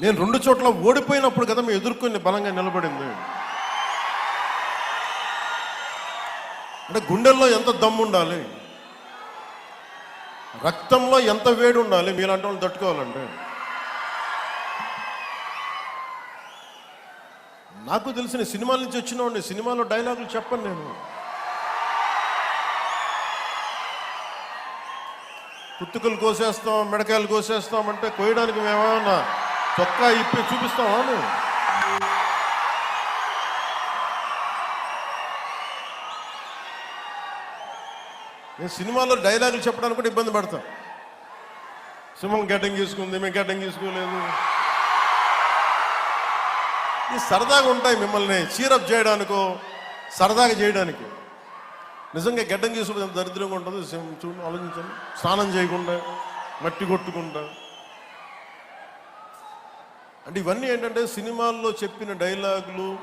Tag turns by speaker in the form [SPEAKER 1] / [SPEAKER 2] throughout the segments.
[SPEAKER 1] నేను రెండు చోట్ల ఓడిపోయినప్పుడు కదా మేము ఎదుర్కొని బలంగా నిలబడింది. అంటే గుండెల్లో ఎంత దమ్ము ఉండాలి? రక్తంలో ఎంత వేడి ఉండాలి? మీలాంటి వాళ్ళు తట్టుకోవాలంటే నాకు తెలిసిన సినిమాల నుంచి వచ్చిన సినిమాలో డైలాగులు చెప్పను నేను. పుత్తుకలు కోసేస్తాం మిడకాయలు కోసేస్తాం అంటే కోయడానికి మేమేమన్నా చొక్కా ఇప్పి చూపిస్తావా నేను సినిమాలో డైలాగులు చెప్పడానికి కూడా ఇబ్బంది పడతా. సింహం గడ్డం తీసుకుంది మేము గడ్డం తీసుకోలేదు ఇది సరదాగా ఉంటాయి మిమ్మల్ని చీరప్ చేయడానికో సరదాగా చేయడానికి. నిజంగా గడ్డం తీసుకుంటే దరిద్రంగా ఉంటుంది sim- చూడండి ఆలోచించండి. స్నానం చేయకుండా మట్టి కొట్టుకుంటా. అంటే ఇవన్నీ ఏంటంటే సినిమాల్లో చెప్పిన డైలాగులు.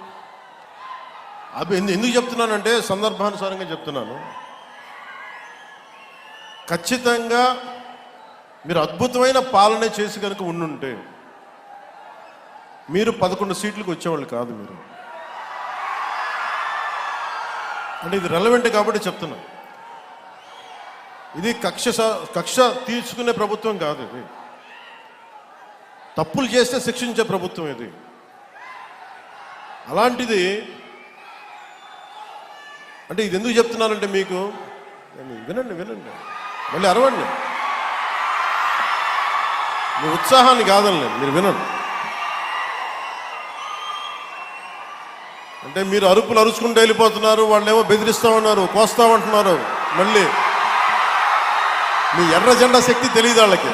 [SPEAKER 1] అవి ఎందుకు చెప్తున్నానంటే సందర్భానుసారంగా చెప్తున్నాను. ఖచ్చితంగా మీరు అద్భుతమైన పాలన చేసి కనుక ఉండుంటే మీరు పదకొండు సీట్లకు వచ్చేవాళ్ళు కాదు మీరు. అంటే ఇది రెలవెంట్ కాబట్టి చెప్తున్నా. ఇది కక్ష స- కక్ష తీర్చుకునే ప్రభుత్వం కాదు ఇది. తప్పులు చేస్తే శిక్షించే ప్రభుత్వం ఇది. అలాంటిది అంటే ఇది ఎందుకు చెప్తున్నానంటే మీకు వినండి వినండి. మళ్ళీ అరవండి. మీ ఉత్సాహాన్ని కాదండి మీరు వినండి. అంటే మీరు అరుపులు అరుచుకుంటూ వెళ్ళిపోతున్నారు వాళ్ళేమో బెదిరిస్తా ఉన్నారు కోస్తామంటున్నారు మళ్ళీ మీ ఎర్ర జెండా శక్తి తెలియదు వాళ్ళకి.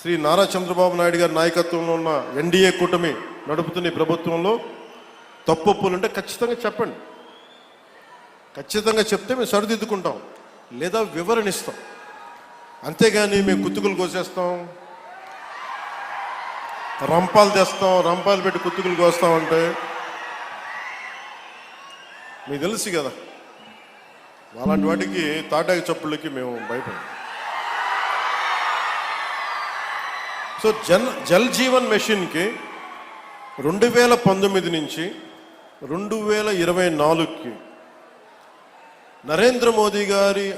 [SPEAKER 1] శ్రీ నారా చంద్రబాబు నాయుడు గారి నాయకత్వంలో ఉన్న ఎన్డీఏ కూటమి నడుపుతున్న ఈ ప్రభుత్వంలో తప్పులు ఉంటే ఖచ్చితంగా చెప్పండి. ఖచ్చితంగా చెప్తే మేము సరిదిద్దుకుంటాం. లేదా వివరణ ఇస్తాం అంతేగాని మేము కుత్తుకులు కోసేస్తాం. రంపాలు తెస్తాం. రంపాలు పెట్టి కుత్తుకులు కోస్తామంటే మీకు తెలుసు కదా అలాంటి వాటికి తాటాకి చప్పుళ్ళకి మేము భయపడం సో జన్ జల్ జీవన్ మెషిన్కి రెండు వేల పంతొమ్మిది నుంచి రెండు వేల ఇరవై నాలుగుకి నరేంద్ర మోదీ గారి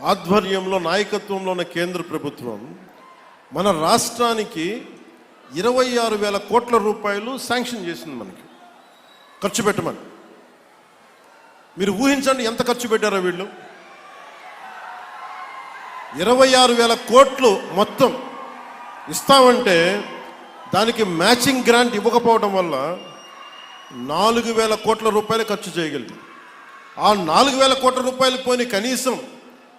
[SPEAKER 1] ఆధ్వర్యంలో నాయకత్వంలో ఉన్న కేంద్ర ప్రభుత్వం మన రాష్ట్రానికి ఇరవై ఆరు వేల కోట్ల రూపాయలు శాంక్షన్ చేసింది మనకి. ఖర్చు పెట్టమని. మీరు ఊహించండి ఎంత ఖర్చు పెట్టారో వీళ్ళు? ఇరవై ఆరు వేల కోట్లు మొత్తం ఇస్తామంటే దానికి మ్యాచింగ్ గ్రాంట్ ఇవ్వకపోవడం వల్ల నాలుగు వేల కోట్ల రూపాయలు ఖర్చు చేయగలిగింది ఆ నాలుగు వేల కోట్ల రూపాయలు పోని కనీసం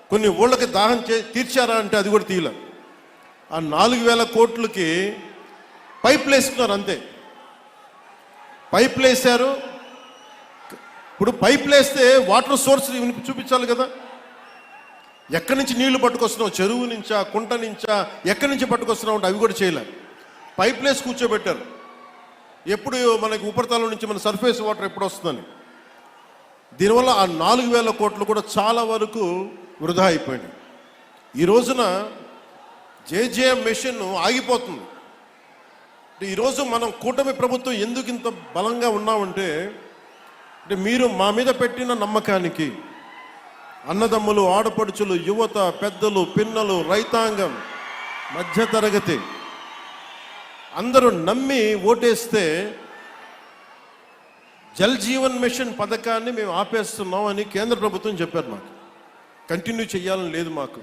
[SPEAKER 1] కొన్ని ఊళ్ళకి దాహం చే తీర్చారా అంటే అది కూడా తీయలే. ఆ నాలుగు వేల కోట్లకి పైపులు వేసుకున్నారు అంతే. పైపులు వేశారు ఇప్పుడు పైపులు వేస్తే వాటర్ సోర్స్ చూపించాలి కదా. ఎక్కడి నుంచి నీళ్ళు పట్టుకొస్తున్నావు? చెరువు నుంచా కుంట నుంచా? ఎక్కడి నుంచి పట్టుకొస్తున్నావు అంటే అవి కూడా చేయలేదు పైప్ లేస్ కూర్చోబెట్టారు. ఎప్పుడు మనకి ఉపరితలం నుంచి మన సర్ఫేస్ వాటర్ ఎప్పుడు వస్తుందని. దీనివల్ల ఆ నాలుగు వేల కోట్లు కూడా చాలా వరకు వృధా అయిపోయింది ఈ రోజున జేజేఎం మిషన్ ఆగిపోతుంది. అంటే ఈరోజు మనం కూటమి ప్రభుత్వం ఎందుకు ఇంత బలంగా ఉన్నామంటే అంటే మీరు మా మీద పెట్టిన నమ్మకానికి అన్నదమ్ములు ఆడపడుచులు యువత పెద్దలు పిన్నలు రైతాంగం మధ్యతరగతి అందరూ నమ్మి ఓటేస్తే జల్ జీవన్ మిషన్ పథకాన్ని మేము ఆపేస్తున్నాం అని కేంద్ర ప్రభుత్వం చెప్పారు మాకు. కంటిన్యూ చేయాలని లేదు మాకు.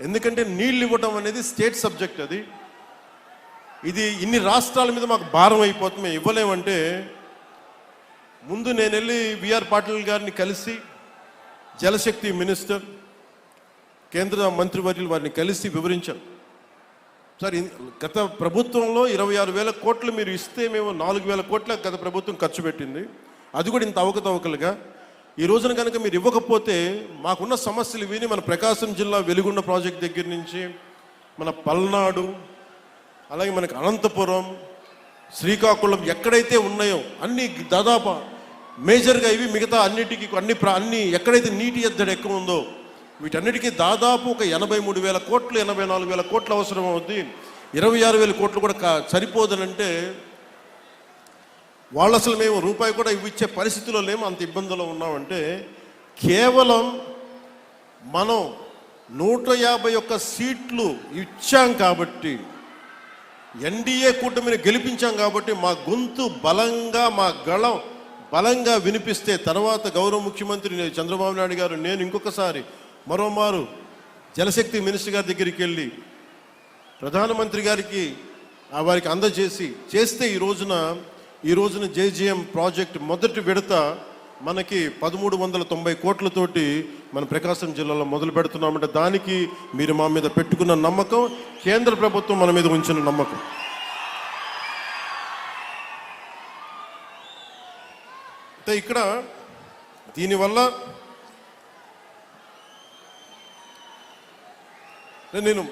[SPEAKER 1] ఎందుకంటే నీళ్ళు ఇవ్వడం అనేది స్టేట్ సబ్జెక్ట్ అది. ఇది ఇన్ని రాష్ట్రాల మీద మాకు భారం అయిపోతుంది మేము ఇవ్వలేమంటే ముందు నేను వెళ్ళి విఆర్ పాటిల్ గారిని కలిసి జలశక్తి మినిస్టర్ కేంద్ర మంత్రివర్యులు వారిని కలిసి వివరించారు. సార్ గత ప్రభుత్వంలో ఇరవై ఆరు వేల కోట్లు మీరు ఇస్తే మేము నాలుగు వేల కోట్ల గత ప్రభుత్వం ఖర్చు పెట్టింది. అది కూడా ఇంత అవకతవకలుగా. ఈ రోజున కనుక మీరు ఇవ్వకపోతే మాకున్న సమస్యలు విని మన ప్రకాశం జిల్లా వెలుగుండ ప్రాజెక్ట్ దగ్గర నుంచి మన పల్నాడు అలాగే మనకి అనంతపురం శ్రీకాకుళం ఎక్కడైతే ఉన్నాయో అన్ని దాదాపు మేజర్గా ఇవి మిగతా అన్నిటికీ అన్ని అన్ని ఎక్కడైతే నీటి ఎద్దడి ఎక్కువ ఉందో వీటన్నిటికీ దాదాపు ఒక ఎనభై మూడు వేల కోట్లు ఎనభై నాలుగు వేల కోట్లు అవసరం అవుద్ది. ఇరవై ఆరు వేల కోట్లు కూడా కా- సరిపోదనంటే వాళ్ళు అసలు మేము రూపాయి కూడా ఇవ్విచ్చే పరిస్థితిలో లేము అంత ఇబ్బందులో ఉన్నామంటే కేవలం మనం నూట యాభై ఒక్క సీట్లు ఇచ్చాం కాబట్టి ఎన్డీఏ కూటమిని గెలిపించాం కాబట్టి మా గొంతు బలంగా మా గళం బలంగా వినిపిస్తే తర్వాత గౌరవ ముఖ్యమంత్రి చంద్రబాబు నాయుడు గారు నేను ఇంకొకసారి మరోమారు జలశక్తి మినిస్టర్ గారి దగ్గరికి వెళ్ళి ప్రధానమంత్రి గారికి ఆ వారికి అందజేసి చేస్తే ఈ రోజున ఈ రోజున జేజీఎం ప్రాజెక్ట్ మొదటి విడత మనకి పదమూడు వందల తొంభై కోట్లతోటి మన ప్రకాశం జిల్లాలో మొదలు పెడుతున్నామంటే దానికి మీరు మా మీద పెట్టుకున్న నమ్మకం కేంద్ర ప్రభుత్వం మన మీద ఉంచిన నమ్మకం. అయితే ఇక్కడ దీనివల్ల నేను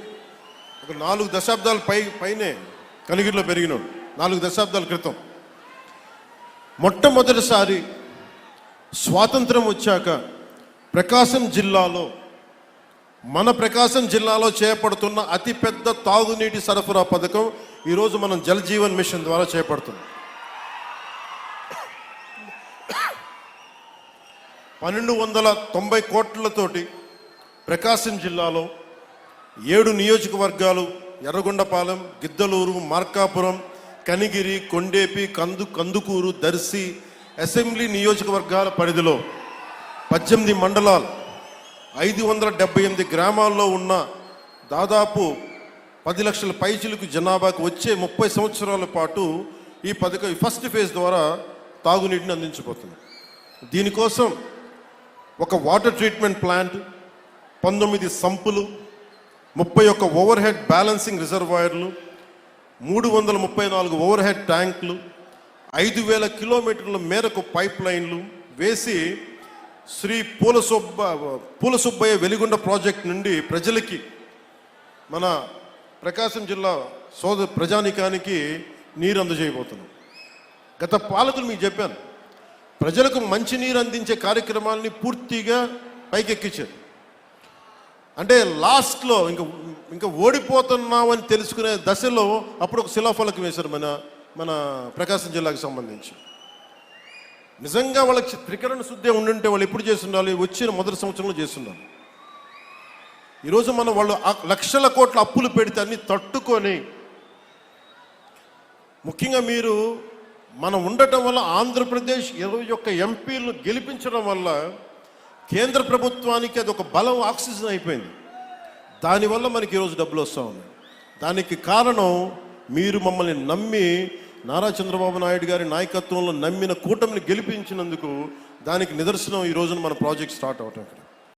[SPEAKER 1] ఒక నాలుగు దశాబ్దాల పై పైనే కలిగిరిలో పెరిగినాడు నాలుగు దశాబ్దాల క్రితం. మొట్టమొదటిసారి స్వాతంత్రం వచ్చాక ప్రకాశం జిల్లాలో మన ప్రకాశం జిల్లాలో చేపడుతున్న అతిపెద్ద తాగునీటి సరఫరా పథకం ఈరోజు మనం జల్ జీవన్ మిషన్ ద్వారా చేపడుతున్నాం. పన్నెండు వందల తొంభై కోట్లతోటి ప్రకాశం జిల్లాలో ఏడు నియోజకవర్గాలు ఎర్రగొండపాలెం గిద్దలూరు మార్కాపురం కనిగిరి కొండేపి కందు కందుకూరు దర్శి అసెంబ్లీ నియోజకవర్గాల పరిధిలో పద్దెనిమిది మండలాలు ఐదు వందల డెబ్బై ఎనిమిది గ్రామాల్లో ఉన్న దాదాపు పది లక్షల పైచిలకు జనాభాకు వచ్చే ముప్పై సంవత్సరాల పాటు ఈ పథకం ఫస్ట్ ఫేజ్ ద్వారా తాగునీటిని అందించబోతుంది. దీనికోసం ఒక వాటర్ ట్రీట్మెంట్ ప్లాంట్ పంతొమ్మిది సంపులు ముప్పై ఒక్క ఓవర్ హెడ్ బ్యాలెన్సింగ్ రిజర్వాయర్లు మూడు వందల ముప్పై నాలుగు ఓవర్ హెడ్ ట్యాంకులు ఐదు వేల కిలోమీటర్ల మేరకు పైప్ లైన్లు వేసి శ్రీ పూల సుబ్బ పూల సుబ్బయ్య వెలిగొండ ప్రాజెక్ట్ నుండి ప్రజలకి మన ప్రకాశం జిల్లా సోద ప్రజానికానికి నీరు అందజేయబోతున్నాం గత పాలకులు మీకు చెప్పాను ప్రజలకు మంచినీరు అందించే కార్యక్రమాలని పూర్తిగా పైకెక్కించారు. అంటే లాస్ట్లో ఇంకా ఇంకా ఓడిపోతున్నామని తెలుసుకునే దశలో అప్పుడు ఒక శిలాఫలకం వేశారు మన మన ప్రకాశం జిల్లాకు సంబంధించి. నిజంగా వాళ్ళకి త్రికరణ శుద్ధి ఉండుంటే వాళ్ళు ఎప్పుడు చేస్తుండాలి? వచ్చిన మొదటి సంవత్సరంలో చేస్తున్నారు ఈరోజు మనం వాళ్ళు లక్షల కోట్ల అప్పులు పెడితే అన్ని తట్టుకొని ముఖ్యంగా మీరు మనం ఉండటం వల్ల ఆంధ్రప్రదేశ్ ఇరవై ఒక్క ఎంపీలు గెలిపించడం వల్ల కేంద్ర ప్రభుత్వానికి అది ఒక బలం ఆక్సిజన్ అయిపోయింది. దానివల్ల మనకి ఈరోజు డబ్బులు వస్తూ ఉన్నాయి. దానికి కారణం మీరు మమ్మల్ని నమ్మి నారా చంద్రబాబు నాయుడు గారి నాయకత్వంలో నమ్మిన కూటమిని గెలిపించినందుకు దానికి నిదర్శనం ఈ రోజున మన ప్రాజెక్ట్ స్టార్ట్ అవటం ఇక్కడ.